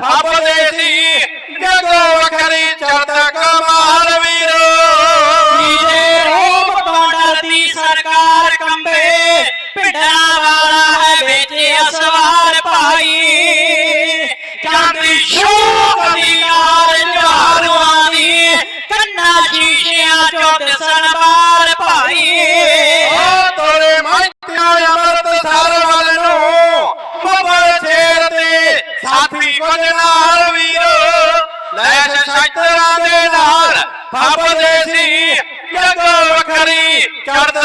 ਫੱਬਦੇ ਦੀ ਜਗੋ ਵਖਰੀ ਚੜ੍ਹਦ ਕਮਾਲ ਵੀਰੋ। ਜੀਜੇ ਰੋਮ ਤੋਂ ਡਰਦੀ ਸਰਕਾਰ ਕੰਬੇ, ਪਿੰਡਾਂ ਵਾਲਾ ਹੈ ਵਿੱਚ ਅਸਵਾਰ ਭਾਈ। ਚਾਂਦੀ ਸ਼ੋਕ ਦੀ ਯਾਰ ਜਹਾਰੂਆਂ ਦੀ, ਕੰਨਾ ਸ਼ੀਸ਼ਿਆਂ ਚੋਂ ਦਿਸਣ ਬਾਰ ਭਾਈ ਓ ਤੋਰੇ ਮਾਇਤਿਆਂ ਅੰਮ੍ਰਿਤਸਰ ਵੱਲ ਨੂੰ ਬੱਬਰ ਛੇੜ ਤੇ ਸਾਥੀ ਕੁਝ ਨਾਲ ਵੀਰੋ ਲੈਸ਼ ਸ਼ਸਤਰਾਂ ਦੇ ਨਾਲ ਫੱਬਦੇ ਸੀ ਜਗੋ ਵਖਰੀ ਚੜ੍ਹਦ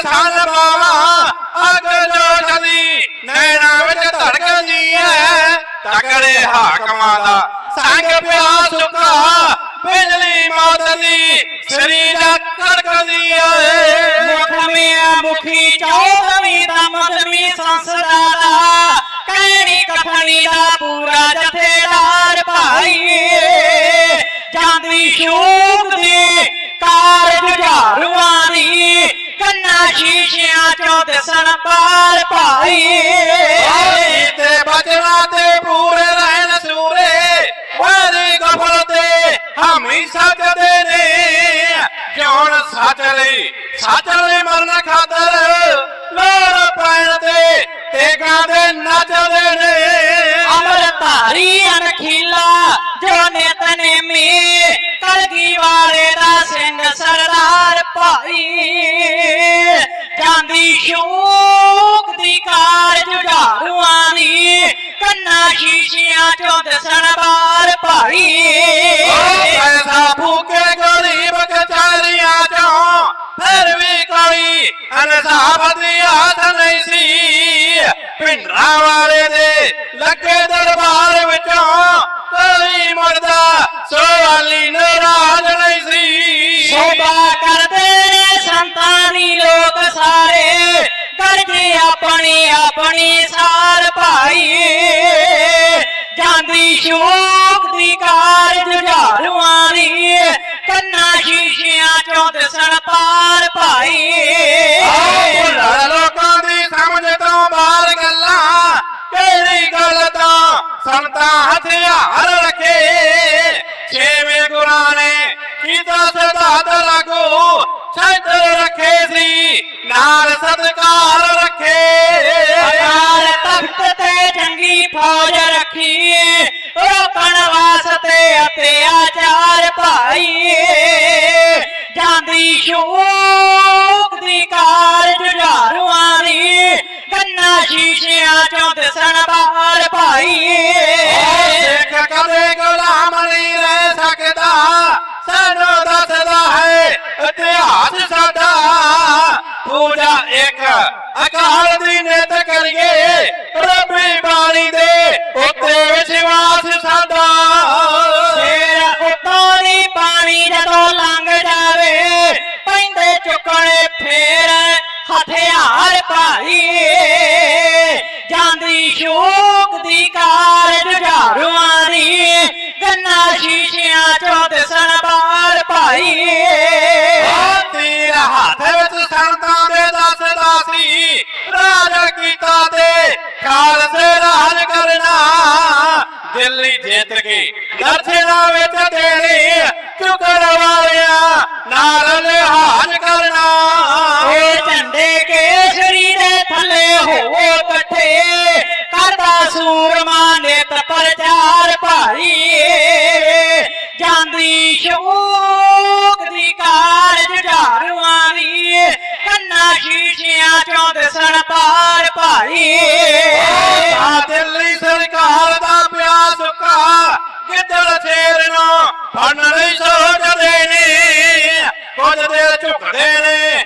ਸਨ ਬਾਵਾ ਅੱਗ ਜੋਸ਼ਦੀ ਨੈਣਾ ਵਿੱਚ ਧੜਕਦੀ ਐ, ਤਕੜੇ ਹਾਕਮਾਂ ਦਾ ਸੰਗ ਪਿਆ ਸੁਕਾ ਬਿਜਲੀ ਮਾਤਦੀ, ਸਰੀਰ ਕੜਕਦੀ ਐ। ਮੁਖਮੀਆਂ ਮੁਖੀ ਚੌਦਵੀਂ ਚੋਂ ਦਿਸਣ ਪਾਰ ਭਾਈ। ਤੇ ਬਚਨਾ ਤੇ ਪੂਰੇ ਰਹਿਣ ਸੂਰੇ। ਵਾਰੀ ਗਫਲ ਤੇ ਹਮੀ ਸੱਜਦੇ ਨੇ। ਜਿਉਣ ਸੱਚ ਲਈ ਸੱਚ ਲਈ ਮਰਨ ਖਾਤਰ ਲੋੜ ਪੈਣ ਤੇ ਤੇਗਾਂ ਦੇ ਨੱਚਦੇ ਨੇ। ਅਮਰ ਧਾਰੀ ਅਨਖੀਲਾ ਜੋ ਨਿਤਨੇਮੀ ਕਲਗੀ ਵਾਲੇ ਦਾ ਸਿੰਘ ਸਰਦਾਰ ਭਾਈ ਚੋਂ ਦਿਸਣ ਬਾਰ ਭਾਈ ਓ ਪੈਸਾ ਫੂਕੇ ਗਰੀਬ ਕਚਾਰੀਆਂ ਚੋਂ ਫਿਰ ਵੀ ਕੋਈ ਅਨਸਾਬ ਦੀ ਹੱਥ ਨਹੀਂ ਸੀ। ਪਿੰਡਰਾਂ ਵਾਲੇ ਦੇ ਲੱਗੇ ਦਰਬਾਰ ਵਿੱਚੋਂ ਕੋਈ ਮਰਦਾ ਸੋਵਾਲੀ ਨਾਰਾਜ਼ ਨਹੀਂ ਸੀ। ਸੋਭਾ ਕਰਦੇ ਨੇ ਸੰਤਾਨੀ ਲੋਕ ਸਾਰੇ ਕਰਜੇ ਆਪਣੀ ਆਪਣੀ ਸਾਰ ਭਾਈ। ਜਾਂਦੀ ਸ਼ੋਕ ਦੀ ਕਾਰ ਜੁਝਾਰੂਆਂ ਦੀ ਕੰਨਾ ਸ਼ੀਸ਼ਿਆਂ ਚੋਂ ਦਿਸਣ ਪਾਰ ਭਾਈ। ਆਹ ਲੋਕਾਂ ਦੀ ਸਮਝ ਤੋਂ ਬਾਹਰ ਗੱਲਾਂ ਕਿਹੜੀ ਗੱਲ ਤਾਂ ਸੰਤਾਂ ਹਥਿਆਰ ਰੱਖੇ? ਛੇਵੇਂ ਗੁਰਾਂ ਨੇ ਕੀਤਾ ਸਿਧਾਂਤ ਲਾਗੂ ਸੈਂਟਰ ਰੱਖੇ ਸੀ ਨਾਲ ਸਤਕਾਰ ਰੱਖੇ। ਅਕਾਲ ਤਖਤ ਤੇ ਚੰਗੀ ਫੌਜ ਰੱਖੀ ਵਾਸਤੇ ਅਤਿਆਚਾਰ ਭਾਈ ਜਾਂਦੀ ਸ਼ੋਕ ਦੀ ਕਾਰ ਜੁਝਾਰੂਆਂ ਦੀ, ਕੰਨਾ ਸ਼ੀਸ਼ਿਆਂ ਚੋਂ ਦਿਸਣ ਬਾਹਰ ਭਾਈ ਸਿੱਖ ਕਦੇ ਗੁਲਾਮ ਨਹੀਂ ਰਹਿ ਸਕਦਾ, ਸਾਨੂੰ ਦੱਸਦਾ ਹੈ, ਇਤਿਹਾਸ ਸਾਡਾ। ਪੂਜਾ ਇੱਕ ਅਕਾਲ ਦੀ ਨਿਤ ਕਰੀਏ, ਰੱਬੀ ਬਾਣੀ ਦੇ ਜਾਂਦੀ ਸ਼ੋਕ ਦੀ ਕਾਰ ਜੁਝਾਰੂਆਂ ਦੀ, ਗੰਨਾ ਸ਼ੀਸ਼ਿਆਂ ਚੋਂ ਦਿਸਣ ਬਾਹਰ ਭਾਈ। ਆ ਹੱਥ ਵਿੱਚ ਸੰਤਾਂ ਦੇ ਦੱਸਦਾ ਸੀ ਰਾਜ ਕੀਤਾ ਤੇ ਖਾਲਸੇ ਰਾਜ ਕਰਨਾ। ਦਿੱਲੀ ਜਿੱਤ ਕੇ ਦਰਸ਼ਨਾਂ ਵਿੱਚ ਦੇਣੀ ਚੁਕਰ ਸੂਰਮਾ ਨਿਤ ਪ੍ਰਚਾਰ ਭਾਰੀ ਜਾਂਦੀ ਸ਼ੌਕ ਦੀ ਕਾਰਜ ਢਾਰਵਾਂ ਦੀ ਕੰਨਾ ਸ਼ੀਸ਼ਿਆਂ ਚੋਂ ਦਸਣ ਪਾਰ ਭਾਰੀ ਆ ਦਿੱਲੀ ਸਰਕਾਰ ਦਾ ਪਿਆ ਸੁੱਕਾ, ਗਿੱਦੜ ਛੇਰਨੋ ਫੜ ਨਹੀਂ ਸੋ ਜਦੇ ਨੇ। ਕੁਝ ਦੇ ਝੁਕਦੇ ਨੇ